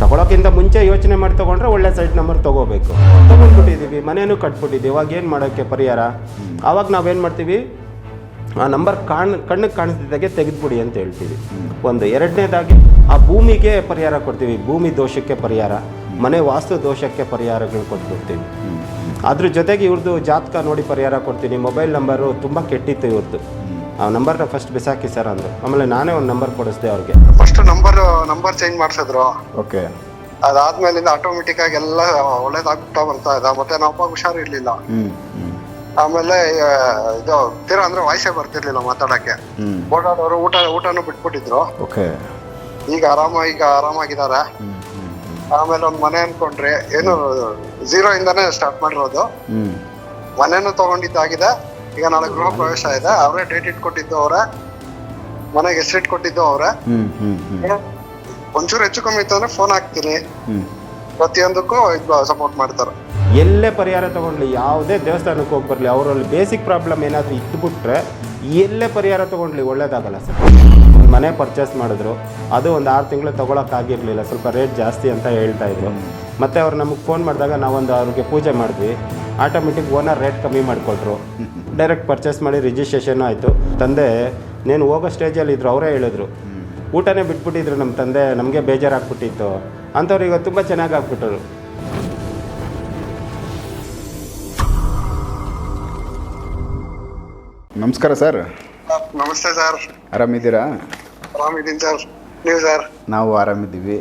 ತಗೊಳಕ್ಕಿಂತ ಮುಂಚೆ ಯೋಚನೆ ಮಾಡಿ ತೊಗೊಂಡ್ರೆ ಒಳ್ಳೆ ಸೈಟ್ ನಂಬರ್ ತೊಗೋಬೇಕು. ತೊಗೊಂಡ್ಬಿಟ್ಟಿದ್ದೀವಿ ಮನೇನೂ ಕಟ್ಬಿಟ್ಟಿದ್ದೀವಿ ಇವಾಗ ಏನು ಮಾಡೋಕ್ಕೆ ಪರಿಹಾರ? ಆವಾಗ ನಾವೇನು ಮಾಡ್ತೀವಿ? ಆ ನಂಬರ್ ಕಾಣ್, ಕಣ್ಣಿಗೆ ಕಾಣಿಸ್ತಿದ್ದಾಗೆ ತೆಗೆದುಬಿಡಿ ಅಂತ ಹೇಳ್ತೀವಿ. ಒಂದು ಎರಡನೇದಾಗಿ, ಆ ಭೂಮಿಗೆ ಪರಿಹಾರ ಕೊಡ್ತೀವಿ. ಭೂಮಿ ದೋಷಕ್ಕೆ ಪರಿಹಾರ, ಮನೆ ವಾಸ್ತು ದೋಷಕ್ಕೆ ಪರಿಹಾರಗಳು ಕೊಟ್ಬಿಡ್ತೀವಿ. ಅದ್ರ ಜೊತೆಗೆ ಇವ್ರದ್ದು ಜಾತಕ ನೋಡಿ ಪರಿಹಾರ ಕೊಡ್ತೀನಿ. ಮೊಬೈಲ್ ನಂಬರು ತುಂಬ ಕೆಟ್ಟಿತ್ತು ಇವ್ರದ್ದು ಆ ನಂಬರ್ನ ಫಸ್ಟ್ ಬಿಸಾಕಿ ಸರ್ ಅಂದರು. ಆಮೇಲೆ ನಾನೇ ಒಂದು ನಂಬರ್ ಕೊಡಿಸ್ದೆ ಅವ್ರಿಗೆ. ಫಸ್ಟ್ ನಂಬರ್ ನಂಬರ್ ಚೇಂಜ್ ಮಾಡ್ಸಿದ್ರು. ಓಕೆ ಅದಾದ್ಮೇಲಿಂದ ಆಟೋಮೆಟಿಕ್ ಆಗಿ ಎಲ್ಲ ಒಳ್ಳೇದಾಗ್ತಾ ಬರ್ತಾ ಇದೆ. ಮತ್ತೆ ನಮ್ಮ ಅಪ್ಪ ಹುಷಾರಿರ್ಲಿಲ್ಲ. ಆಮೇಲೆ ಇದು ತೀರಾ ಅಂದ್ರೆ ವಾಯ್ಸೇ ಬರ್ತಿರ್ಲಿಲ್ಲ ಮಾತಾಡಕ್ಕೆ. ಓಡಾಡೋರು ಊಟ ಊಟನೂ ಬಿಟ್ಬಿಟ್ಟಿದ್ರು. ಓಕೆ ಈಗ ಆರಾಮ ಈಗ ಆರಾಮಾಗಿದ್ದಾರೆ. ಆಮೇಲೆ ಒಂದು ಮನೆ ಅನ್ಕೊಂಡ್ರಿ ಏನು ಝೀರೋ ಇಂದಾನೇ ಸ್ಟಾರ್ಟ್ ಮಾಡಿರೋದು. ಮನೆನೂ ತಗೊಂಡಿದ್ದಾಗಿದೆ. ಈಗ ನಾಳೆ ಗೃಹ ಪ್ರವೇಶ ಇದೆ. ಅವರೇ ಡೇಟ್ ಇಟ್ಕೊಟ್ಟಿದ್ದು ಅವರೇ. ಮನೆಗೆ ಹೆಸರು ಕೊಟ್ಟಿದ್ದು ಅವ್ರ. ಒಂಚೂರು ಹೆಚ್ಚು ಕಮ್ಮಿ ಇತ್ತು ಅಂದ್ರೆ ಫೋನ್ ಹಾಕ್ತೀನಿ. ಪ್ರತಿಯೊಂದಕ್ಕೂ ಸಪೋರ್ಟ್ ಮಾಡ್ತಾರೆ. ಎಲ್ಲೇ ಪರಿಹಾರ ತೊಗೊಂಡ್ಲಿ ಯಾವುದೇ ದೇವಸ್ಥಾನಕ್ಕೆ ಹೋಗಿ ಬರಲಿ ಅವರಲ್ಲಿ ಬೇಸಿಕ್ ಪ್ರಾಬ್ಲಮ್ ಏನಾದರೂ ಇದ್ದುಬಿಟ್ರೆ ಎಲ್ಲೇ ಪರಿಹಾರ ತೊಗೊಂಡ್ಲಿ ಒಳ್ಳೇದಾಗಲ್ಲ ಸರ್. ಮನೆ ಪರ್ಚೇಸ್ ಮಾಡಿದ್ರು ಅದು ಒಂದು ಆರು ತಿಂಗಳು ತೊಗೊಳಕ್ಕಾಗಿರಲಿಲ್ಲ ಸ್ವಲ್ಪ ರೇಟ್ ಜಾಸ್ತಿ ಅಂತ ಹೇಳ್ತಾ ಇದ್ರು. ಮತ್ತು ಅವ್ರು ನಮಗೆ ಫೋನ್ ಮಾಡಿದಾಗ ನಾವೊಂದು ಅವ್ರಿಗೆ ಪೂಜೆ ಮಾಡಿದ್ವಿ. ಆಟೋಮೆಟಿಕ್ ಓನರ್ ರೇಟ್ ಕಮ್ಮಿ ಮಾಡಿಕೊಟ್ರು. ಡೈರೆಕ್ಟ್ ಪರ್ಚೇಸ್ ಮಾಡಿ ರಿಜಿಸ್ಟ್ರೇಷನ್ ಆಯಿತು. ತಂದೆ ನೀನು ಹೋಗೋ ಸ್ಟೇಜಲ್ಲಿ ಇದ್ರು ಅವರೇ ಹೇಳಿದ್ರು. ಊಟನೇ ಬಿಟ್ಬಿಟ್ಟಿದ್ರು ನಮ್ಮ ತಂದೆ ನಮಗೆ ಬೇಜಾರಾಗ್ಬಿಟ್ಟಿತ್ತು. ಅಂಥವ್ರು ಈಗ ತುಂಬ ಚೆನ್ನಾಗಿ ಆಗ್ಬಿಟ್ಟರು ನಮಸ್ಕಾರ ಸರ್. ನಮಸ್ತೆ ಸರ್. ಆರಾಮಿದ್ದೀರಾ? ಆರಾಮಿದ್ದೀನಿ ಸರ್. ನೀವು ಸರ್? ನಾವು ಆರಾಮಿದ್ದೀವಿ.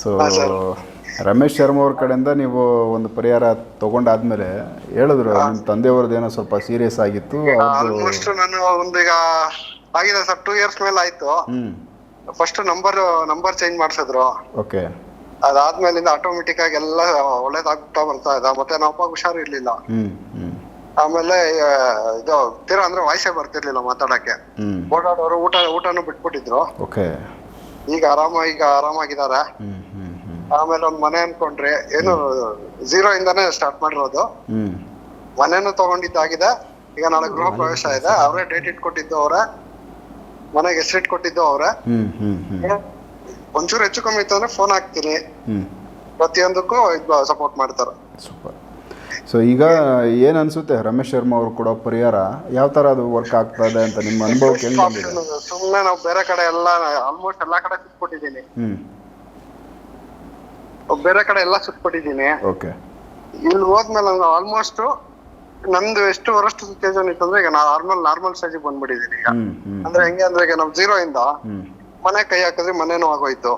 ಸೊ. ರಮೇಶ್ ಶರ್ಮಾ ಅವ್ರ ಕಡೆಯಿಂದ ನೀವು ಒಂದು ಪರಿಹಾರ ತಗೊಂಡಾದ್ಮೇಲೆ ಹೇಳಿದ್ರು ನಿಮ್ಮ ತಂದೆಯವ್ರದ್ದು ಏನೋ ಸ್ವಲ್ಪ ಸೀರಿಯಸ್ ಆಗಿತ್ತು ಅವ್ರದ್ದು ಆಲ್ಮೋಸ್ಟ್ ನಾನು ಒಂದು ಈಗ ಆಗಿದೆ ಸರ್ ಟೂ ಇಯರ್ಸ್ ಮೇಲೆ ಆಯ್ತು. ಫಸ್ಟ್ ನಂಬರ್ ನಂಬರ್ ಚೇಂಜ್ ಮಾಡ್ಸಿದ್ರು. ಓಕೆ. ಅದಾದ್ಮೇಲಿಂದ ಆಟೋಮೆಟಿಕ್ ಆಗಿ ಎಲ್ಲ ಒಳ್ಳೇದಾಗ್ತಾ ಬರ್ತಾ ಇದೆ. ಮತ್ತೆ ನಮ್ಮ ಅಪ್ಪ ಹುಷಾರಿರ್ಲಿಲ್ಲ ಇರ್ಲಿಲ್ಲ. ಆಮೇಲೆ ಆ, ಇದು ತೀರಾ ಅಂದ್ರೆ ವಾಯ್ಸೇ ಬರ್ತಿರ್ಲಿಲ್ಲ ಮಾತಾಡಕ್ಕೆ. ಓಡಾಡೋರು ಊಟ ಊಟನೂ ಬಿಟ್ಬಿಟ್ಟಿದ್ರು. ಓಕೆ. ಈಗ ಆರಾಮ ಈಗ ಆರಾಮಾಗಿದ್ದಾರೆ. ಆಮೇಲೆ ಒಂದ್ ಮನೆ ಅನ್ಕೊಂಡ್ರಿ ಏನು ಜೀರೋ ಇಂದಾನೇ ಸ್ಟಾರ್ಟ್ ಮಾಡಿರೋದು. ಮನೆನೂ ತಗೊಂಡಿದ್ದಾಗಿದೆ. ಈಗ ನಾಳೆ ಗೃಹ ಪ್ರವೇಶ ಇದೆ. ಅವರೇ ಡೇಟ್ ಇಟ್ಕೊಟ್ಟಿದ್ದು ಅವರೇ. ಮನೆಗೆ ಹೆಸರು ಇಟ್ಕೊಟ್ಟಿದ್ದು ಅವ್ರ. ಒಂಚೂರು ಹೆಚ್ಚು ಕಮ್ಮಿ ಇತ್ತು ಅಂದ್ರೆ ಫೋನ್ ಹಾಕ್ತೀನಿ. ಪ್ರತಿಯೊಂದಕ್ಕೂ ಸಪೋರ್ಟ್ ಮಾಡ್ತಾರ. ಸೂಪರ್ ಸೊ ಈಗ ಏನ್ ಅನ್ಸುತ್ತೆ? ರಮೇಶ್ ಶರ್ಮಾ ಅವರು ಕೊಡೋ ಪರಿಹಾರ ಯಾವ ತರ ಅದು ವರ್ಕ್ ಆಗ್ತಾ ಇದೆ ಅಂತ ನಿಮ್ಮ ಅನುಭವಕ್ಕೆ ಹೆಂಗೆ ಬಂದಿದೆ? ಸುಮ್ನೆ ನಾವು ಬೇರೆ ಕಡೆ ಎಲ್ಲ ಆಲ್ಮೋಸ್ಟ್ ಎಲ್ಲಾ ಕಡೆ ಸುತ್ಕೊಟ್ಟಿದ್ದೀನಿ ಬೇರೆ ಕಡೆ ಎಲ್ಲ ಸುತ್ಕೊಟ್ಟಿದ್ದೀನಿ ಓಕೆ ಇಲ್ಲಿ ಹೋದ್ಮೇಲೆ ಆಲ್ಮೋಸ್ಟ್ ನಂದು ಎಷ್ಟು ವರ್ಷ ಸಿಚುವೇಶನ್ ಇತ್ತು ಅಂದ್ರೆ ಈಗ ನಾ ನಾರ್ಮಲ್ ನಾರ್ಮಲ್ ಸ್ಟೇಜ್ ಬಂದ್ಬಿಟ್ಟಿದ್ದೀನಿ ಈಗ. ಅಂದ್ರೆ ಹೆಂಗೆ ಅಂದ್ರೆ ಈಗ ನಾವು ಜೀರೋ ಇಂದ ಮನೆ ಕೈ ಹಾಕಿದ್ರೆ ಮನೇನು ಆಗೋಯ್ತು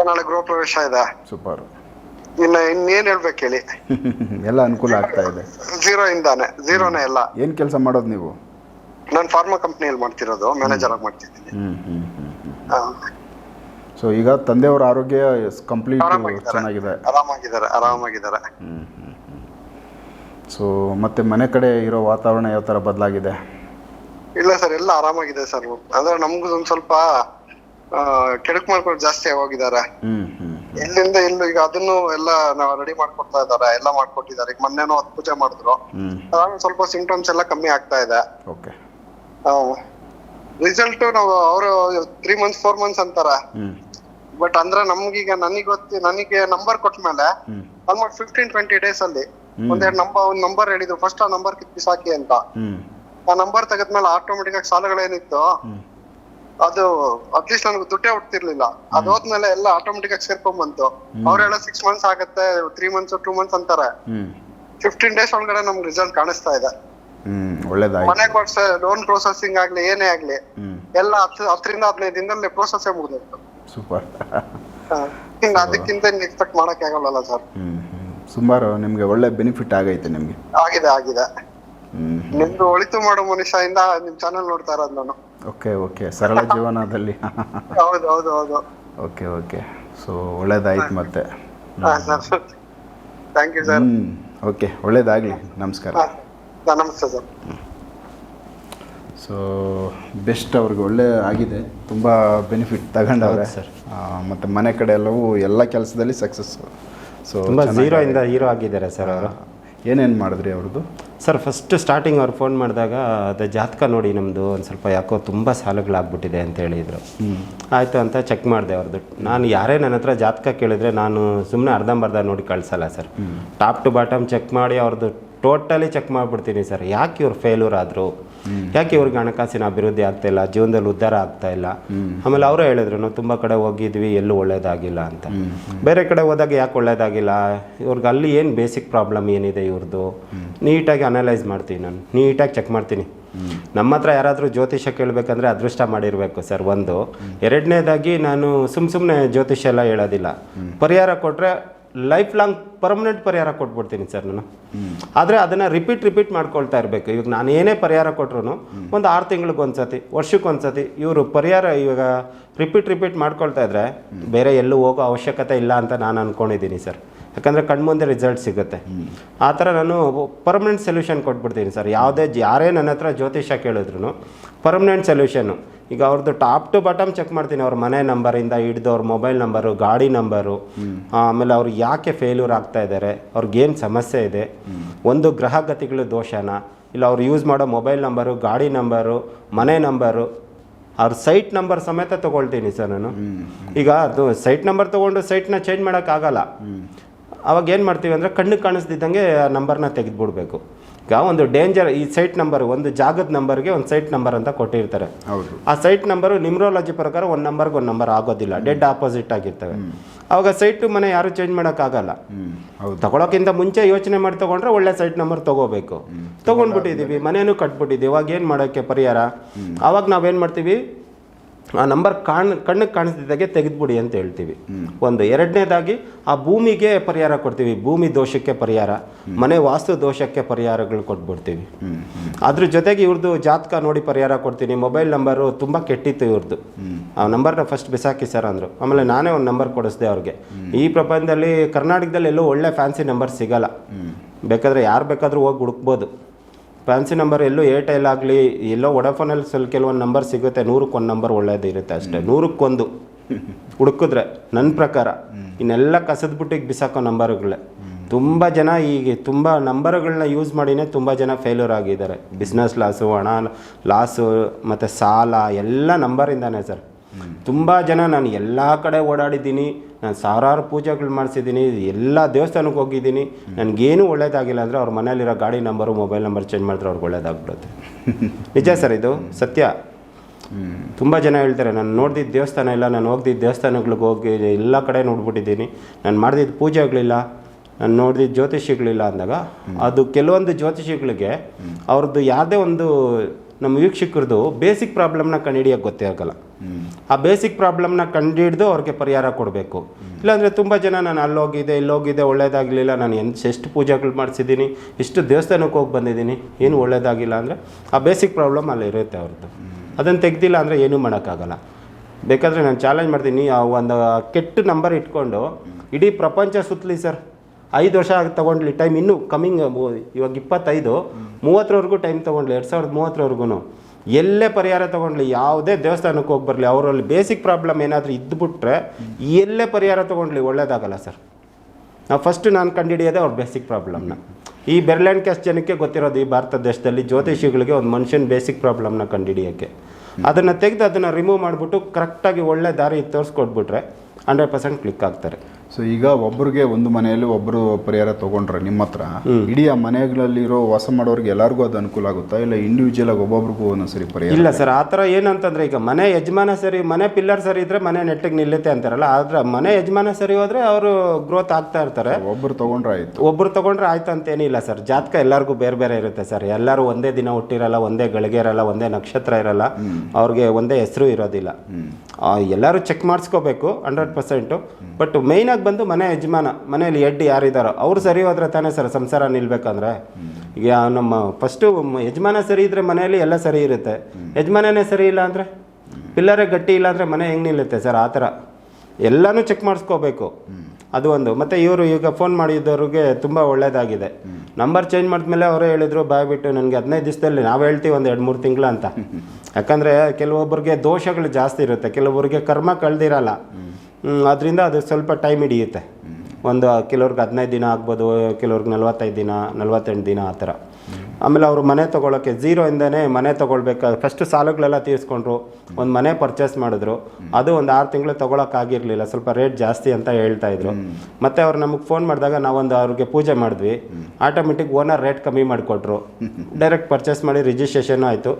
ಏನಾದ್ರೆ ಗೃಹ ಪ್ರವೇಶ ಇದೆ. ಸೂಪರ್ ಇನ್ನ ಇನ್ನೇನ್ ಹೇಳ್ಬೇಕು ಹೇಳಿ? ಎಲ್ಲ ಅನುಕೂಲ ಆಗ್ತಾ ಇದೆ. ಜೀರೋ ಇಂದಾನೆ. ಜೀರೋನೇ ಎಲ್ಲ. ಏನ್ ಕೆಲಸ ಮಾಡೋದು ನೀವು? ನಾನು ಫಾರ್ಮಾ ಕಂಪ್ನಿಯಲ್ಲಿ ಮಾಡ್ತಿರೋದು ಮ್ಯಾನೇಜರ್ ಆಗಿ ಮಾಡ್ತಿದ್ದೀನಿ. ಸೊ ಈಗ ತಂದೆಯವರ ಆರೋಗ್ಯ ಕಂಪ್ಲೀಟ್. ಚೆನ್ನಾಗಿದೆ. ಆರಾಮಾಗಿದ್ದಾರೆ ಆರಾಮಾಗಿದ್ದಾರೆ. ಸೊ ಮತ್ತೆ ಮನೆ ಕಡೆ ಇರೋ ವಾತಾವರಣ ಯಾವ ತರ ಬದಲಾಗಿದೆ? ಇಲ್ಲ ಸರ್ ಎಲ್ಲ ಆರಾಮಾಗಿದೆ ಸರ್. ಅಂದ್ರೆ ನಮ್ಗೂ ಒಂದ್ ಸ್ವಲ್ಪ ಕೆಡಕ್ ಮಾಡ್ಕೊಂಡು ಜಾಸ್ತಿ ಹ್ಞೂ ಇಲ್ಲಿಂದ ಇಲ್ಲಿ ಈಗ ಅದನ್ನು ಎಲ್ಲ ನಾವು ರೆಡಿ ಮಾಡ್ಕೊಡ್ತಾ ಇದಾರೆ ಎಲ್ಲ ಮಾಡ್ಕೊಟ್ಟಿದ್ದಾರೆ. ಈಗ ಮೊನ್ನೆನೋ ಅದ್ ಪೂಜೆ ಮಾಡಿದ್ರು. ಅದಾದ್ರೆ ಸ್ವಲ್ಪ ಸಿಂಪ್ಟಮ್ಸ್ ಎಲ್ಲ ಕಮ್ಮಿ ಆಗ್ತಾ ಇದೆ. ಓಕೆ. ರಿಸಲ್ಟ್ ನಾವು ಅವರು ತ್ರೀ ಮಂತ್ಸ್ ಫೋರ್ ಮಂತ್ಸ್ ಅಂತಾರ. ಬಟ್ ಅಂದ್ರೆ ನಮ್ಗೀಗ ನನಗೆ ಗೊತ್ತಿ ನನಗೆ ನಂಬರ್ ಕೊಟ್ಮೇಲೆ ಮೇಲೆ ಆಲ್ಮೋಸ್ಟ್ ಫಿಫ್ಟೀನ್ ಟ್ವೆಂಟಿ ಡೇಸ್ ಅಲ್ಲಿ ಒಂದೆರಡು ನಂಬರ್ ಒಂದ್ ನಂಬರ್ ಹೇಳಿದ್ರು. ಫಸ್ಟ್ ಆ ನಂಬರ್ ಕಿತ್ಬಿಸಾಕಿ ಅಂತ. ಆ ನಂಬರ್ ತೆಗೆದ್ಮೇಲೆ ಆಟೋಮೆಟಿಕ್ ಆಗಿ ಸಾಲಗಳೇನಿತ್ತು ಅದು ಅಟ್ಲೀಸ್ಟ್ ನನಗೆ ದುಡ್ಡೇ ಹುಡ್ತಿರ್ಲಿಲ್ಲ ಅದ್ ಹೋದ್ಮೇಲೆ ಎಲ್ಲ ಆಟೋಮೆಟಿಕ್ ಆಗಿ ಸೇರ್ಕೊಂಡ್ ಬಂತು ಅವ್ರೆಲ್ಲ ಸಿಕ್ಸ್ ಮಂತ್ಸ್ ಆಗತ್ತೆ ತ್ರೀ ಮಂತ್ಸ್ ಟೂ ಮಂತ್ಸ್ ಅಂತಾರೆ. ಫಿಫ್ಟೀನ್ ಡೇಸ್ ಒಳಗಡೆ ನಮ್ಗೆ ರಿಸಲ್ಟ್ ಕಾಣಿಸ್ತಾ ಇದೆ. ಮನೆ ಕೊಡ್ಸ ಲೋನ್ ಪ್ರೊಸೆಸಿಂಗ್ ಆಗ್ಲಿ ಏನೇ ಆಗ್ಲಿ ಎಲ್ಲ ಹತ್ತು ಹತ್ತರಿಂದ ಹದಿನೈದು ದಿನದಲ್ಲಿ ಪ್ರೊಸೆಸ್ ಮುಗಿದಿತ್ತು ಸೂಪರ್. ಅದಕ್ಕಿಂತ ಎಕ್ಸ್ಪೆಕ್ಟ್ ಮಾಡಕ್ ಆಗಲ್ಲ ಸರ್. ಸುಮಾರು ನಿಮಗೆ ಒಳ್ಳೆ ಬೆನಿಫಿಟ್ ಆಗೈತೆ ನಿಮಗೆ. ಆಗಿದೆ ಆಗಿದೆ. ನಿಮ್ಮ ನಿಮ್ದು ಒಳಿತು ಮಾಡೋ ಮನುಷ್ಯದಿಂದ ನಿಮ್ ಚಾನಲ್ ನೋಡ್ತಾ ಇರೋದು ನಾನು. Okay okay. ಸರಳ ಜೀವನದಲ್ಲಿ. ಹೌದು ಹೌದು ಹೌದು. Okay okay. ಸೊ ಒಳ್ಳೇದಾಯ್ತು ಮತ್ತೆ. Sir. Thank you sir okay. ಒಳ್ಳೇದಾಗಲಿ. ನಮಸ್ಕಾರ. ನಮಸ್ತೆ ಸರ್. ಸೊ ಬೆಸ್ಟ್ ಅವ್ರಿಗೆ ಒಳ್ಳೆ ಆಗಿದೆ. ತುಂಬ ಬೆನಿಫಿಟ್ ತಗೊಂಡವ್ರೆ. ಸರ್. ಮತ್ತು ಮನೆ ಕಡೆ ಎಲ್ಲವೂ ಎಲ್ಲ ಕೆಲಸದಲ್ಲಿ ಸಕ್ಸಸ್ಸು ಸೊ ತುಂಬ ಝೀರೋ ಇಂದ ಹೀರೋ ಆಗಿದ್ದಾರೆ ಸರ್ ಅವರು. ಏನೇನು ಮಾಡಿದ್ರಿ ಅವ್ರದ್ದು? ಸರ್ ಫಸ್ಟ್ ಸ್ಟಾರ್ಟಿಂಗ್ ಅವ್ರು ಫೋನ್ ಮಾಡಿದಾಗ ಅದು ಜಾತಕ ನೋಡಿ ನಮ್ಮದು ಒಂದು ಸ್ವಲ್ಪ ಯಾಕೋ ತುಂಬ ಸಾಲುಗಳಾಗ್ಬಿಟ್ಟಿದೆ ಅಂತ ಹೇಳಿದರು ಆಯಿತು ಅಂತ ಚೆಕ್ ಮಾಡಿದೆ ಅವ್ರದ್ದು ನಾನು ಯಾರೇ ನನ್ನ ಹತ್ರ ಜಾತಕ ಕೇಳಿದರೆ ನಾನು ಸುಮ್ಮನೆ ಅರ್ಧಂಬರ್ಧ ನೋಡಿ ಕಳಿಸಲ್ಲ sir top to bottom check ಮಾಡಿ ಅವ್ರದ್ದು ಟೋಟಲಿ ಚೆಕ್ ಮಾಡಿಬಿಡ್ತೀನಿ ಸರ್ ಯಾಕೆ ಇವ್ರು ಫೇಲ್ಯೂರ್ ಆದರು? ಯಾಕೆ ಇವ್ರಿಗೆ ಹಣಕಾಸಿನ ಅಭಿವೃದ್ಧಿ ಆಗ್ತಾ ಇಲ್ಲ? ಜೀವನದಲ್ಲಿ ಉದ್ಧಾರ ಆಗ್ತಾ ಇಲ್ಲ. ಆಮೇಲೆ ಅವರೇ ಹೇಳಿದ್ರು ನಾವು ತುಂಬ ಕಡೆ ಹೋಗಿದ್ವಿ ಎಲ್ಲೂ ಒಳ್ಳೇದಾಗಿಲ್ಲ ಅಂತ. ಬೇರೆ ಕಡೆ ಹೋದಾಗ ಯಾಕೆ ಒಳ್ಳೇದಾಗಿಲ್ಲ? ಇವ್ರಿಗೆ ಅಲ್ಲಿ ಏನು ಬೇಸಿಕ್ ಪ್ರಾಬ್ಲಮ್ ಏನಿದೆ ಇವ್ರದ್ದು ನೀಟಾಗಿ ಅನಲೈಸ್ ಮಾಡ್ತೀನಿ ನಾನು. ನೀಟಾಗಿ ಚೆಕ್ ಮಾಡ್ತೀನಿ. ನಮ್ಮ ಹತ್ರ ಯಾರಾದರೂ ಜ್ಯೋತಿಷ್ಯ ಕೇಳಬೇಕಂದ್ರೆ ಅದೃಷ್ಟ ಮಾಡಿರಬೇಕು ಸರ್ ಒಂದು. ಎರಡನೇದಾಗಿ ನಾನು ಸುಮ್ಮ ಸುಮ್ಮನೆ ಜ್ಯೋತಿಷ್ಯ ಎಲ್ಲ ಹೇಳೋದಿಲ್ಲ. ಪರಿಹಾರ ಕೊಟ್ಟರೆ ಲೈಫ್ ಲಾಂಗ್ ಪರ್ಮನೆಂಟ್ ಪರಿಹಾರ ಕೊಟ್ಬಿಡ್ತೀನಿ ಸರ್ ನಾನು. ಆದರೆ ಅದನ್ನು ರಿಪೀಟ್ ರಿಪೀಟ್ ಮಾಡ್ಕೊಳ್ತಾ ಇರಬೇಕು. ಇವಾಗ ನಾನು ಏನೇ ಪರಿಹಾರ ಕೊಟ್ರು ಒಂದು ಆರು ತಿಂಗಳಿಗೆ ಒಂದ್ಸತಿ ವರ್ಷಕ್ಕೆ ಒಂದ್ಸತಿ ಇವರು ಪರಿಹಾರ ಇವಾಗ ರಿಪೀಟ್ ರಿಪೀಟ್ ಮಾಡ್ಕೊಳ್ತಾ ಇದ್ರೆ ಬೇರೆ ಎಲ್ಲೂ ಹೋಗೋ ಅವಶ್ಯಕತೆ ಇಲ್ಲ ಅಂತ ನಾನು ಅಂದ್ಕೊಂಡಿದ್ದೀನಿ ಸರ್. ಯಾಕಂದರೆ ಕಣ್ಮುಂದೆ ರಿಸಲ್ಟ್ ಸಿಗುತ್ತೆ. ಆ ಥರ ನಾನು ಪರ್ಮನೆಂಟ್ ಸೊಲ್ಯೂಷನ್ ಕೊಟ್ಬಿಡ್ತೀನಿ ಸರ್. ಯಾವುದೇ ಯಾರೇ ನನ್ನ ಹತ್ರ ಜ್ಯೋತಿಷ ಕೇಳಿದ್ರು ಪರ್ಮನೆಂಟ್ ಸೊಲ್ಯೂಷನು ಈಗ ಅವ್ರದ್ದು ಟಾಪ್ ಟು ಬಾಟಮ್ ಚೆಕ್ ಮಾಡ್ತೀನಿ. ಅವ್ರ ಮನೆ ನಂಬರಿಂದ ಹಿಡ್ದು ಅವ್ರ ಮೊಬೈಲ್ ನಂಬರು ಗಾಡಿ ನಂಬರು ಆಮೇಲೆ ಅವ್ರು ಯಾಕೆ ಫೇಲ್ಯೂರ್ ಆಗ್ತಾ ಇದ್ದಾರೆ ಅವ್ರಿಗೇನು ಸಮಸ್ಯೆ ಇದೆ ಒಂದು ಗ್ರಹಗತಿಗಳು ದೋಷನ ಇಲ್ಲ ಅವ್ರು ಯೂಸ್ ಮಾಡೋ ಮೊಬೈಲ್ ನಂಬರು ಗಾಡಿ ನಂಬರು ಮನೆ ನಂಬರು ಅವ್ರ ಸೈಟ್ ನಂಬರ್ ಸಮೇತ ತೊಗೊಳ್ತೀನಿ ಸರ್ ನಾನು. ಈಗ ಅದು ಸೈಟ್ ನಂಬರ್ ತೊಗೊಂಡು ಸೈಟ್ನ ಚೇಂಜ್ ಮಾಡೋಕ್ಕಾಗಲ್ಲ ಅವಾಗ ಏನು ಮಾಡ್ತೀವಿ ಅಂದರೆ ಕಣ್ಣಿಗೆ ಕಾಣಿಸ್ದಿದ್ದಂಗೆ ಆ ನಂಬರ್ನ ತೆಗೆದುಬಿಡ್ಬೇಕು. ಈಗ ಒಂದು ಡೇಂಜರ್ ಈ ಸೈಟ್ ನಂಬರ್ ಒಂದು ಜಾಗದ ನಂಬರ್ಗೆ ಒಂದು ಸೈಟ್ ನಂಬರ್ ಅಂತ ಕೊಟ್ಟಿರ್ತಾರೆ. ಆ ಸೈಟ್ ನಂಬರು ನಿಮ್ರೋಲಜಿ ಪ್ರಕಾರ ಒಂದು ನಂಬರ್ಗೆ ಒಂದು ನಂಬರ್ ಆಗೋದಿಲ್ಲ. ಡೆಡ್ ಆಪೋಸಿಟ್ ಆಗಿರ್ತವೆ. ಅವಾಗ ಸೈಟು ಮನೆ ಯಾರು ಚೇಂಜ್ ಮಾಡೋಕ್ಕಾಗಲ್ಲ. ತಗೊಳಕ್ಕಿಂತ ಮುಂಚೆ ಯೋಚನೆ ಮಾಡಿ ತಗೊಂಡ್ರೆ ಒಳ್ಳೆ ಸೈಟ್ ನಂಬರ್ ತಗೋಬೇಕು. ತಗೊಂಡ್ಬಿಟ್ಟಿದ್ದೀವಿ ಮನೇನು ಕಟ್ಬಿಟ್ಟಿದ್ದೀವಿ ಇವಾಗ ಏನು ಮಾಡೋಕ್ಕೆ ಪರಿಹಾರ? ಅವಾಗ ನಾವೇನು ಮಾಡ್ತೀವಿ? ಆ ನಂಬರ್ ಕಾಣ್, ಕಣ್ಣಿಗೆ ಕಾಣಿಸ್ತಿದ್ದಾಗೆ ತೆಗೆದುಬಿಡಿ ಅಂತ ಹೇಳ್ತೀವಿ. ಒಂದು ಎರಡನೇದಾಗಿ, ಆ ಭೂಮಿಗೆ ಪರಿಹಾರ ಕೊಡ್ತೀವಿ. ಭೂಮಿ ದೋಷಕ್ಕೆ ಪರಿಹಾರ, ಮನೆ ವಾಸ್ತು ದೋಷಕ್ಕೆ ಪರಿಹಾರಗಳು ಕೊಟ್ಬಿಡ್ತೀವಿ. ಅದ್ರ ಜೊತೆಗೆ ಇವ್ರದ್ದು ಜಾತಕ ನೋಡಿ ಪರಿಹಾರ ಕೊಡ್ತೀನಿ. ಮೊಬೈಲ್ ನಂಬರು ತುಂಬ ಕೆಟ್ಟಿತ್ತು ಇವ್ರದ್ದು ಆ ನಂಬರ್ನ ಫಸ್ಟ್ ಬಿಸಾಕಿ ಸರ್ ಅಂದರು. ಆಮೇಲೆ ನಾನೇ ಒಂದು ನಂಬರ್ ಕೊಡಿಸ್ದೆ ಅವ್ರಿಗೆ. ಈ ಪ್ರಪಂಚದಲ್ಲಿ ಕರ್ನಾಟಕದಲ್ಲಿ ಎಲ್ಲೂ ಒಳ್ಳೆ ಫ್ಯಾನ್ಸಿ ನಂಬರ್ ಸಿಗಲ್ಲ. ಬೇಕಾದ್ರೆ ಯಾರು ಬೇಕಾದರೂ ಹೋಗಿ ಹುಡುಕ್ಬೋದು. ಫ್ಯಾನ್ಸಿ ನಂಬರ್ ಎಲ್ಲೂ ಏರ್ಟೆಲ್ ಆಗಲಿ ಎಲ್ಲೋ ವಡಾಫೋನಲ್ಲಿ ಸ್ವಲ್ಪ ಕೆಲವೊಂದು ನಂಬರ್ ಸಿಗುತ್ತೆ ನೂರಕ್ಕೆ ಒಂದು ನಂಬರ್ ಒಳ್ಳೇದಿರುತ್ತೆ ಅಷ್ಟೇ. ನೂರಕ್ಕೊಂದು. ಹುಡುಕಿದ್ರೆ ನನ್ನ ಪ್ರಕಾರ. ಇನ್ನೆಲ್ಲ ಕಸದ ಬುಟ್ಟಿಗೆ ಬಿಸಾಕೋ ನಂಬರ್ಗಳೇ. ತುಂಬ ಜನ ಈಗ ತುಂಬ ನಂಬರ್ಗಳನ್ನ ಯೂಸ್ ಮಾಡಿನೇ ತುಂಬ ಜನ ಫೇಲ್ಯೂರ್ ಆಗಿದ್ದಾರೆ. ಬಿಸ್ನೆಸ್ ಲಾಸು ಹಣ ಲಾಸು ಮತ್ತು ಸಾಲ ಎಲ್ಲ ನಂಬರಿಂದಾನೆ ಸರ್. ತುಂಬ ಜನ ನಾನು ಎಲ್ಲ ಕಡೆ ಓಡಾಡಿದ್ದೀನಿ. ನಾನು ಸಾವಿರಾರು ಪೂಜೆಗಳು ಮಾಡಿಸಿದ್ದೀನಿ ಎಲ್ಲ ದೇವಸ್ಥಾನಕ್ಕೆ ಹೋಗಿದ್ದೀನಿ. ನನಗೇನು ಒಳ್ಳೇದಾಗಿಲ್ಲ ಅಂದರೆ ಅವ್ರ ಮನೇಲಿರೋ ಗಾಡಿ ನಂಬರು ಮೊಬೈಲ್ ನಂಬರ್ ಚೇಂಜ್ ಮಾಡಿದ್ರೆ ಅವ್ರಿಗೆ ಒಳ್ಳೇದಾಗ್ಬಿಡುತ್ತೆ. ನಿಜ ಸರ್ ಇದು? ಸತ್ಯ? ತುಂಬ ಜನ ಹೇಳ್ತಾರೆ ನಾನು ನೋಡ್ದಿದ್ದ ದೇವಸ್ಥಾನ ಇಲ್ಲ ನಾನು ಹೋಗ್ದಿದ್ದ ದೇವಸ್ಥಾನಗಳಿಗೆ ಹೋಗಿ ಎಲ್ಲ ಕಡೆ ನೋಡ್ಬಿಟ್ಟಿದ್ದೀನಿ. ನಾನು ಮಾಡಿದ ಪೂಜೆಗಳಿಲ್ಲ ನಾನು ನೋಡ್ದಿದ್ದ ಜ್ಯೋತಿಷಿಗಳಿಲ್ಲ ಅಂದಾಗ ಅದು ಕೆಲವೊಂದು ಜ್ಯೋತಿಷಿಗಳಿಗೆ ಅವ್ರದ್ದು ಯಾವುದೇ ಒಂದು ನಮ್ಮ ವೀಕ್ಷಕರದು ಬೇಸಿಕ್ ಪ್ರಾಬ್ಲಮ್ನ ಕಂಡುಹಿಡಿಯೋಕ್ಕೆ ಗೊತ್ತೇ ಆಗಲ್ಲ. ಆ ಬೇಸಿಕ್ ಪ್ರಾಬ್ಲಮ್ನ ಕಂಡುಹಿಡ್ದು ಅವ್ರಿಗೆ ಪರಿಹಾರ ಕೊಡಬೇಕು. ಇಲ್ಲಾಂದರೆ ತುಂಬ ಜನ ನಾನು ಅಲ್ಲೋಗಿದೆ ಇಲ್ಲೋಗಿದೆ ಒಳ್ಳೇದಾಗಲಿಲ್ಲ ನಾನು ಎಂತ ಎಷ್ಟು ಪೂಜೆಗಳು ಮಾಡಿಸಿದ್ದೀನಿ ಎಷ್ಟು ದೇವಸ್ಥಾನಕ್ಕೆ ಹೋಗಿ ಬಂದಿದ್ದೀನಿ ಏನು ಒಳ್ಳೇದಾಗಿಲ್ಲ ಅಂದರೆ ಆ ಬೇಸಿಕ್ ಪ್ರಾಬ್ಲಮ್ ಅಲ್ಲಿ ಇರುತ್ತೆ ಅವ್ರದ್ದು ಅದನ್ನು ತೆಗ್ದಿಲ್ಲ ಅಂದರೆ ಏನೂ ಮಾಡೋಕ್ಕಾಗಲ್ಲ. ಬೇಕಾದರೆ ನಾನು ಚಾಲೆಂಜ್ ಮಾಡ್ತೀನಿ ಆ ಒಂದು ಕೆಟ್ಟ ನಂಬರ್ ಇಟ್ಕೊಂಡು ಇಡೀ ಪ್ರಪಂಚ ಸುತ್ತಲಿ ಸರ್. ಐದು ವರ್ಷ ತೊಗೊಂಡ್ಲಿ ಟೈಮ್ ಇನ್ನೂ ಕಮ್ಮಿಂಗ್ ಇವಾಗ ಇಪ್ಪತ್ತೈದು. ಮೂವತ್ತರವರೆಗೂ ಟೈಮ್ ತೊಗೊಂಡ್ಲಿ, ಎರಡು ಸಾವಿರದ ಮೂವತ್ತರವರೆಗೂ ಎಲ್ಲೇ ಪರಿಹಾರ ತೊಗೊಂಡ್ಲಿ, ಯಾವುದೇ ದೇವಸ್ಥಾನಕ್ಕೆ ಹೋಗಿ ಅವರಲ್ಲಿ ಬೇಸಿಕ್ ಪ್ರಾಬ್ಲಮ್ ಏನಾದರೂ ಇದ್ದುಬಿಟ್ರೆ ಎಲ್ಲೇ ಪರಿಹಾರ ತೊಗೊಂಡ್ಲಿ, ಒಳ್ಳೇದಾಗಲ್ಲ ಸರ್. ನಾವು ಫಸ್ಟ್ ನಾನು ಕಂಡುಹಿಡಿಯೋದೇ ಅವ್ರ ಬೇಸಿಕ್ ಪ್ರಾಬ್ಲಮ್ನ ಈ ಬೆರ್ಲ್ಯಾಂಡ್ ಕ್ಯಾಸ್ಟ್ ಜನಕ್ಕೆ ಗೊತ್ತಿರೋದು ಈ ಭಾರತ ದೇಶದಲ್ಲಿ ಜ್ಯೋತಿಷಿಗಳಿಗೆ ಒಂದು ಮನುಷ್ಯನ ಬೇಸಿಕ್ ಪ್ರಾಬ್ಲಮ್ನ ಕಂಡುಹಿಡಿಯೋಕ್ಕೆ. ಅದನ್ನು ತೆಗೆದು ಅದನ್ನು ರಿಮೂವ್ ಮಾಡಿಬಿಟ್ಟು ಕರೆಕ್ಟಾಗಿ ಒಳ್ಳೆ ದಾರಿ ತೋರಿಸ್ಕೊಟ್ಬಿಟ್ರೆ ಹಂಡ್ರೆಡ್ ಪರ್ಸೆಂಟ್ ಕ್ಲಿಕ್ ಆಗ್ತಾರೆ. ಸೊ ಈಗ ಒಬ್ಬರಿಗೆ ಒಂದು ಮನೆಯಲ್ಲಿ ಒಬ್ಬರು ಪರಿಹಾರ ತಗೊಂಡ್ರೆ ನಿಮ್ಮ ಹತ್ರ ಇಡೀ ಆ ಮನೆಗಳಲ್ಲಿರೋ ವಾಸ ಮಾಡೋರಿಗೆ ಎಲ್ಲರಿಗೂ ಅದು ಅನುಕೂಲ ಆಗುತ್ತಾ? ಇಲ್ಲ ಇಂಡಿವಿಜುವಲ್ ಆಗಿ ಒಬ್ಬೊಬ್ರಿಗೂ ಒಂದೊಂದ್ಸರಿ ಪರಿಹಾರ ಇಲ್ಲ ಸರ್ ಆ ಥರ ಏನಂತಂದ್ರೆ ಈಗ ಮನೆ ಯಜಮಾನ ಸರಿ ಮನೆ ಪಿಲ್ಲರ್ ಸರಿ ಇದ್ರೆ ಮನೆ ನೆಟ್ಟಿಗೆ ನಿಲ್ಲುತ್ತೆ ಅಂತಾರಲ್ಲ ಆದ್ರೆ ಮನೆ ಯಜಮಾನ ಸರಿ ಹೋದ್ರೆ ಅವರು ಗ್ರೋತ್ ಆಗ್ತಾ ಇರ್ತಾರೆ. ಒಬ್ಬರು ತಗೊಂಡ್ರೆ ಆಯ್ತು. ಒಬ್ಬರು ತಗೊಂಡ್ರೆ ಆಯ್ತು ಅಂತೇನಿಲ್ಲ ಸರ್. ಜಾತಕ ಎಲ್ಲರಿಗೂ ಬೇರೆ ಬೇರೆ ಇರುತ್ತೆ ಸರ್. ಎಲ್ಲರೂ ಒಂದೇ ದಿನ ಹುಟ್ಟಿರಲ್ಲ ಒಂದೇ ಗಳಿಗೆ ಇರಲ್ಲ ಒಂದೇ ನಕ್ಷತ್ರ ಇರಲ್ಲ. ಅವ್ರಿಗೆ ಒಂದೇ ಹೆಸರು ಇರೋದಿಲ್ಲ. ಎಲ್ಲರೂ ಚೆಕ್ ಮಾಡಿಸ್ಕೋಬೇಕು ಹಂಡ್ರೆಡ್ ಪರ್ಸೆಂಟು ಬಟ್ ಮೇಯ್ನಾಗಿ ಬಂದು ಮನೆ ಯಜಮಾನ, ಮನೆಯಲ್ಲಿ ಹೆಡ್ ಯಾರಿದ್ದಾರೋ ಅವ್ರು ಸರಿ ಹೋದ್ರೆ ತಾನೇ ಸರ್ ಸಂಸಾರ ನಿಲ್ಬೇಕಂದ್ರೆ. ಈಗ ನಮ್ಮ ಫಸ್ಟು ಯಜಮಾನ ಸರಿ ಇದ್ದರೆ ಮನೆಯಲ್ಲಿ ಎಲ್ಲ ಸರಿ ಇರುತ್ತೆ. ಯಜಮಾನನೇ ಸರಿ ಇಲ್ಲ ಅಂದರೆ? ಪಿಲ್ಲರೇ ಗಟ್ಟಿ ಇಲ್ಲ ಅಂದರೆ ಮನೆ ಹೆಂಗೆ ನಿಲ್ಲುತ್ತೆ ಸರ್ ಆ ಥರ? ಎಲ್ಲನೂ ಚೆಕ್ ಮಾಡಿಸ್ಕೋಬೇಕು. ಅದು ಒಂದು. ಮತ್ತು ಇವರು ಈಗ ಫೋನ್ ಮಾಡಿದ್ದವ್ರಿಗೆ ತುಂಬ ಒಳ್ಳೆಯದಾಗಿದೆ ನಂಬರ್ ಚೇಂಜ್ ಮಾಡಿದ್ಮೇಲೆ ಅವರೇ ಹೇಳಿದರು ಬಾಯ್ಬಿಟ್ಟು ನನಗೆ ಹದಿನೈದು ದಿವಸದಲ್ಲಿ ನಾವು ಹೇಳ್ತೀವಿ ಒಂದು ಎರಡು ಮೂರು ತಿಂಗಳು ಅಂತ. ಯಾಕಂದರೆ ಕೆಲವೊಬ್ಬರಿಗೆ ದೋಷಗಳು ಜಾಸ್ತಿ ಇರುತ್ತೆ. ಕೆಲವೊಬ್ಬರಿಗೆ ಕರ್ಮ ಕಳ್ದಿರಲ್ಲ. ಅದರಿಂದ ಅದು ಸ್ವಲ್ಪ ಟೈಮ್ ಹಿಡಿಯುತ್ತೆ. ಒಂದು ಕೆಲವ್ರಿಗೆ ಹದಿನೈದು ದಿನ ಆಗ್ಬೋದು ಕೆಲವ್ರಿಗೆ ನಲ್ವತ್ತೈದು ದಿನ, ನಲ್ವತ್ತೆಂಟು ದಿನ ಆ ಥರ. ಆಮೇಲೆ ಅವರು ಮನೆ ತೊಗೊಳಕ್ಕೆ ಝೀರೋಯಿಂದನೇ ಮನೆ ತೊಗೊಳ್ಬೇಕು ಫಸ್ಟ್ ಸಾಲಗಳೆಲ್ಲ ತೀರಿಸ್ಕೊಂಡ್ರು ಒಂದು ಮನೆ ಪರ್ಚೇಸ್ ಮಾಡಿದ್ರು ಅದು ಒಂದು ಆರು ತಿಂಗಳು ತೊಗೊಳಕ್ಕಾಗಿರಲಿಲ್ಲ ಸ್ವಲ್ಪ ರೇಟ್ ಜಾಸ್ತಿ ಅಂತ ಹೇಳ್ತಾ ಇದ್ರು. ಮತ್ತೆ ಅವ್ರು ನಮಗೆ ಫೋನ್ ಮಾಡಿದಾಗ ನಾವೊಂದು ಅವ್ರಿಗೆ ಪೂಜೆ ಮಾಡಿದ್ವಿ. ಆಟೋಮೆಟಿಕ್ ಓನರ್ ರೇಟ್ ಕಮ್ಮಿ ಮಾಡಿಕೊಟ್ರು. ಡೈರೆಕ್ಟ್ ಪರ್ಚೇಸ್ ಮಾಡಿ ರಿಜಿಸ್ಟ್ರೇಷನ್ ಆಯಿತು.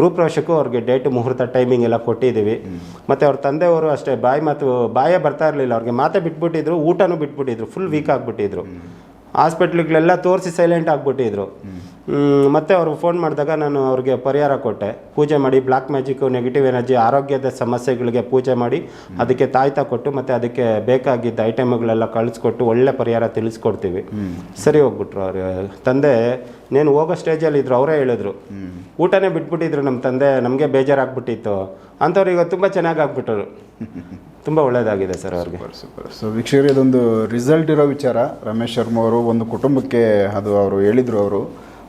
ಗ್ರೂಪ್ ಪ್ರವೇಶಕ್ಕೂ ಅವ್ರಿಗೆ ಡೇಟ್ ಮುಹೂರ್ತ ಟೈಮಿಂಗ್ ಎಲ್ಲ ಕೊಟ್ಟಿದ್ದೀವಿ ಮತ್ತು ಅವ್ರ ತಂದೆಯವರು ಅಷ್ಟೇ ಬಾಯಿ ಮಾತು ಬಾಯೇ ಬರ್ತಾ ಇರಲಿಲ್ಲ. ಅವ್ರಿಗೆ ಮಾತೇ ಬಿಟ್ಬಿಟ್ಟಿದ್ರು ಊಟನೂ ಬಿಟ್ಬಿಟ್ಟಿದ್ರು ಫುಲ್ ವೀಕ್ ಆಗಿಬಿಟ್ಟಿದ್ರು. ಹಾಸ್ಪಿಟ್ಲಿಗಳೆಲ್ಲ ತೋರಿಸಿ ಸೈಲೆಂಟ್ ಆಗಿಬಿಟ್ಟಿದ್ರು. ಮತ್ತು ಅವರು ಫೋನ್ ಮಾಡಿದಾಗ ನಾನು ಅವ್ರಿಗೆ ಪರಿಹಾರ ಕೊಟ್ಟೆ. ಪೂಜೆ ಮಾಡಿ ಬ್ಲಾಕ್ ಮ್ಯಾಜಿಕ್ಕು ನೆಗೆಟಿವ್ ಎನರ್ಜಿ ಆರೋಗ್ಯದ ಸಮಸ್ಯೆಗಳಿಗೆ ಪೂಜೆ ಮಾಡಿ, ಅದಕ್ಕೆ ತಾಯ್ತ ಕೊಟ್ಟು ಮತ್ತು ಅದಕ್ಕೆ ಬೇಕಾಗಿದ್ದ ಐಟಮ್ಗಳೆಲ್ಲ ಕಳಿಸ್ಕೊಟ್ಟು ಒಳ್ಳೆ ಪರಿಹಾರ ತಿಳಿಸ್ಕೊಡ್ತೀವಿ. ಸರಿ ಹೋಗ್ಬಿಟ್ರು ಅವ್ರ. ತಂದೆ, ನೀನು ಹೋಗೋ ಸ್ಟೇಜಲ್ಲಿ ಇದ್ರು, ಅವರೇ ಹೇಳಿದ್ರು. ಊಟನೇ ಬಿಟ್ಬಿಟ್ಟಿದ್ರು ನಮ್ಮ ತಂದೆ, ನಮಗೆ ಬೇಜಾರಾಗ್ಬಿಟ್ಟಿತ್ತು. ಅಂಥವ್ರು ಈಗ ತುಂಬ ಚೆನ್ನಾಗಿ ಆಗ್ಬಿಟ್ಟರು. ತುಂಬ ಒಳ್ಳೆಯದಾಗಿದೆ ಸರ್ ಅವ್ರಿಗೆ. ಸೊ ವೀಕ್ಷಕರು ಇದೊಂದು ರಿಸಲ್ಟ್ ಇರೋ ವಿಚಾರ, ರಮೇಶ್ ಶರ್ಮಾ ಅವರು ಒಂದು ಕುಟುಂಬಕ್ಕೆ ಅದು ಅವರು ಹೇಳಿದರು ಅವರು.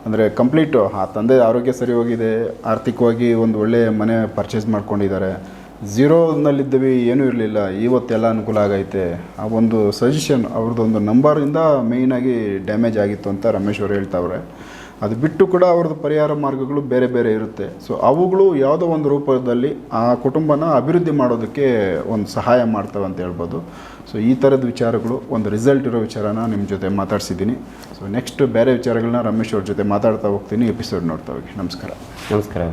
ಅಂದರೆ ಕಂಪ್ಲೀಟು ಆ ತಂದೆ ಆರೋಗ್ಯ ಸರಿ ಹೋಗಿದೆ, ಆರ್ಥಿಕವಾಗಿ ಒಂದು ಒಳ್ಳೆಯ ಮನೆ ಪರ್ಚೇಸ್ ಮಾಡ್ಕೊಂಡಿದ್ದಾರೆ. ಝೀರೋನಲ್ಲಿದ್ದೀವಿ ಏನೂ ಇರಲಿಲ್ಲ, ಇವತ್ತೆಲ್ಲ ಅನುಕೂಲ ಆಗೈತೆ. ಆ ಒಂದು ಸಜೆಷನ್ ಅವ್ರದ್ದೊಂದು ನಂಬರಿಂದ ಮೇಯ್ನಾಗಿ ಡ್ಯಾಮೇಜ್ ಆಗಿತ್ತು ಅಂತ ರಮೇಶ್ ಅವರು ಹೇಳ್ತಾವ್ರೆ. ಅದು ಬಿಟ್ಟು ಕೂಡ ಅವ್ರದ್ದು ಪರಿಹಾರ ಮಾರ್ಗಗಳು ಬೇರೆ ಬೇರೆ ಇರುತ್ತೆ. ಸೊ ಅವುಗಳು ಯಾವುದೋ ಒಂದು ರೂಪದಲ್ಲಿ ಆ ಕುಟುಂಬನ ಅಭಿವೃದ್ಧಿ ಮಾಡೋದಕ್ಕೆ ಒಂದು ಸಹಾಯ ಮಾಡ್ತವೆ ಅಂತ ಹೇಳ್ಬೋದು. ಸೊ ಈ ಥರದ ವಿಚಾರಗಳು ಒಂದು ರಿಸಲ್ಟ್ ಇರೋ ವಿಚಾರನ ನಿಮ್ಮ ಜೊತೆ ಮಾತಾಡ್ಸಿದ್ದೀನಿ. ಸೊ ನೆಕ್ಸ್ಟ್ ಬೇರೆ ವಿಚಾರಗಳನ್ನ ರಮೇಶ್ ಅವ್ರ ಜೊತೆ ಮಾತಾಡ್ತಾ ಹೋಗ್ತೀನಿ ಎಪಿಸೋಡ್ ನೋಡ್ತಾ ಹೋಗಿ. ನಮಸ್ಕಾರ. ನಮಸ್ಕಾರ